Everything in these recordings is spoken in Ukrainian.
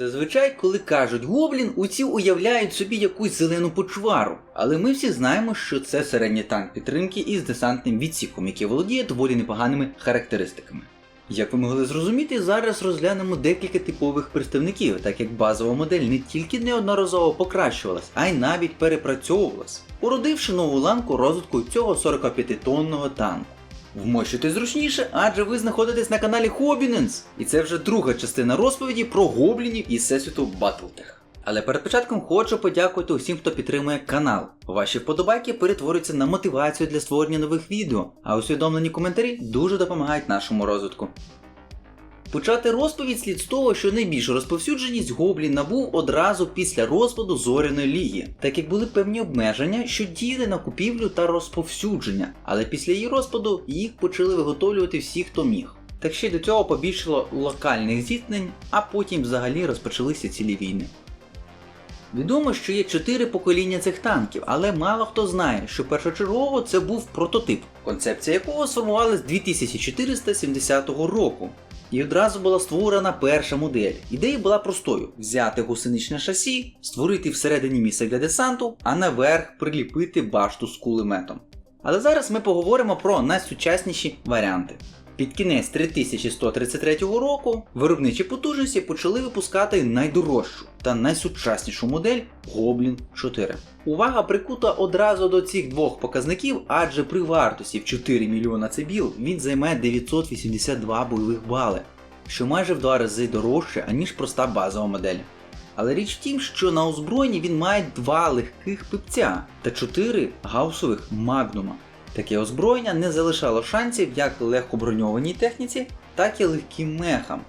Зазвичай, коли кажуть гоблін, усі уявляють собі якусь зелену почвару, але ми всі знаємо, що це середній танк підтримки із десантним відсіком, який володіє доволі непоганими характеристиками. Як ви могли зрозуміти, зараз розглянемо декілька типових представників, так як базова модель не тільки неодноразово покращувалась, а й навіть перепрацьовувалась, уродивши нову ланку розвитку цього 45-тонного танку. Вмощуйте зручніше, адже ви знаходитесь на каналі Хобіненс, і це вже друга частина розповіді про гоблінів із всесвіту Battletech. Але перед початком хочу подякувати усім, хто підтримує канал. Ваші вподобайки перетворюються на мотивацію для створення нових відео, а усвідомлені коментарі дуже допомагають нашому розвитку. Почати розповідь слід з того, що найбільшу розповсюдженість Гоблін набув одразу після розпаду Зоряної ліги, так як були певні обмеження, що діяли на купівлю та розповсюдження, але після її розпаду їх почали виготовлювати всі, хто міг. Так ще й до цього побільшало локальних зіткнень, а потім взагалі розпочалися цілі війни. Відомо, що є чотири покоління цих танків, але мало хто знає, що першочергово це був прототип, концепція якого сформувалась 2470 року. І одразу була створена перша модель. Ідея була простою: взяти гусеничне шасі, створити всередині місце для десанту, а наверх приліпити башту з кулеметом. Але зараз ми поговоримо про найсучасніші варіанти. Під кінець 3133 року виробничі потужності почали випускати найдорожчу та найсучаснішу модель Goblin 4. Увага прикута одразу до цих двох показників, адже при вартості в 4 мільйона цибіл він займе 982 бойових бали, що майже в два рази дорожче, аніж проста базова модель. Але річ в тім, що на озброєнні він має два легких пипця та чотири гаусових магнума. Таке озброєння не залишало шансів як легкоброньованій техніці, так і легким мехам.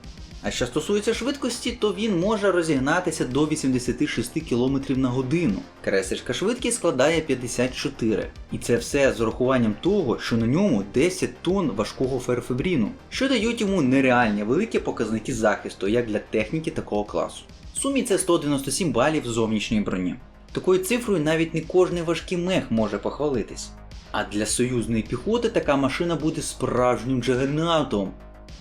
А що стосується швидкості, то він може розігнатися до 86 км на годину. Кресельська швидкість складає 54. І це все з урахуванням того, що на ньому 10 тонн важкого ферфебріну, що дають йому нереальні великі показники захисту як для техніки такого класу. В сумі це 197 балів зовнішньої броні. Такою цифрою навіть не кожний важкий мех може похвалитись. А для союзної піхоти така машина буде справжнім джагернаутом,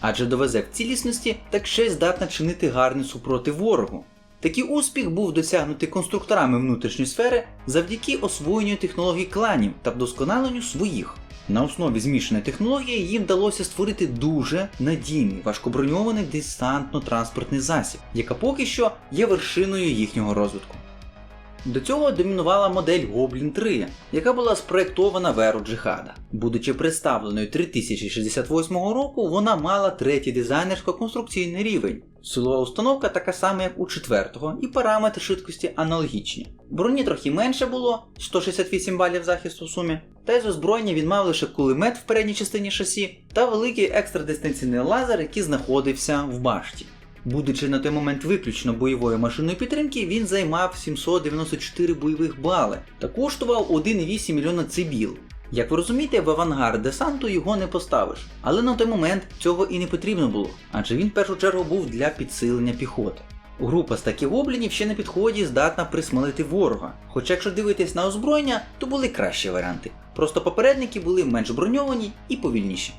адже довезе в цілісності так ще й здатна чинити гарний супротив ворогу. Такий успіх був досягнутий конструкторами внутрішньої сфери завдяки освоєнню технологій кланів та вдосконаленню своїх. На основі змішаної технології їм вдалося створити дуже надійний важкоброньований десантно-транспортний засіб, яка поки що є вершиною їхнього розвитку. До цього домінувала модель Goblin 3, яка була спроєктована в еру джихада. Будучи представленою 3068 року, вона мала третій дизайнерсько-конструкційний рівень. Силова установка така сама, як у четвертого, і параметри швидкості аналогічні. Броні трохи менше було 168 балів захисту в сумі, та й з озброєння він мав лише кулемет в передній частині шасі та великий екстрадистанційний лазер, який знаходився в башті. Будучи на той момент виключно бойовою машиною підтримки, він займав 794 бойових бали та коштував 1,8 мільйона цибіл. Як ви розумієте, в авангард десанту його не поставиш, але на той момент цього і не потрібно було, адже він в першу чергу був для підсилення піхоти. Група з таких гоблінів ще на підході здатна присмалити ворога. Хоча якщо дивитись на озброєння, то були кращі варіанти. Просто попередники були менш броньовані і повільніші.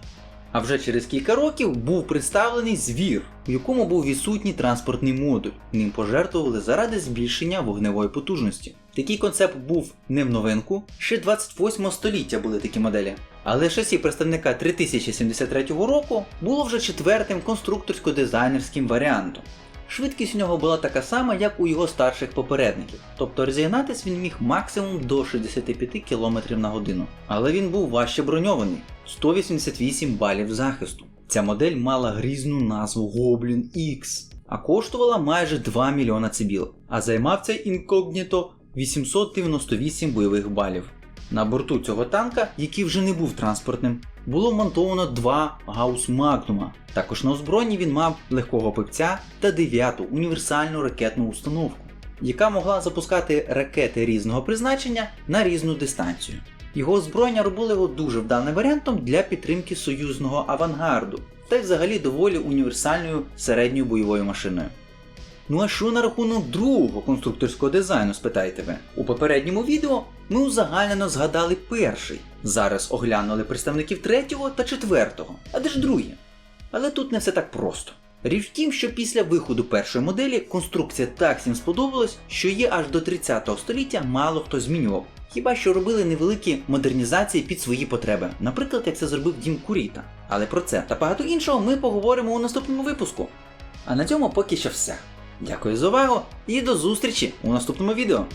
А вже через кілька років був представлений звір, у якому був відсутній транспортний модуль. Ним пожертвували заради збільшення вогневої потужності. Такий концепт був не в новинку, ще 28 століття були такі моделі. Але шасі представника 3073 року було вже четвертим конструкторсько-дизайнерським варіантом. Швидкість у нього була така сама, як у його старших попередників, тобто розігнатись він міг максимум до 65 км на годину. Але він був важче броньований 188 балів захисту. Ця модель мала грізну назву Goblin X, а коштувала майже 2 мільйона цибіл, а займав цей інкогніто 898 бойових балів. На борту цього танка, який вже не був транспортним, було монтовано два гаус Магнума. Також на озброєнні він мав легкого пипця та дев'яту універсальну ракетну установку, яка могла запускати ракети різного призначення на різну дистанцію. Його озброєння робило його дуже вданим варіантом для підтримки союзного авангарду, та й взагалі доволі універсальною середньою бойовою машиною. Ну а що на рахунок другого конструкторського дизайну, спитаєте ви? У попередньому відео ми узагальнено згадали перший. Зараз оглянули представників третього та четвертого. А де ж другі? Але тут не все так просто. Річ в тім, що після виходу першої моделі конструкція так всім сподобалась, що її аж до 30-го століття мало хто змінював. Хіба що робили невеликі модернізації під свої потреби, наприклад, як це зробив Дім Куріта. Але про це та багато іншого ми поговоримо у наступному випуску. А на цьому поки що все. Дякую за увагу і до зустрічі у наступному відео.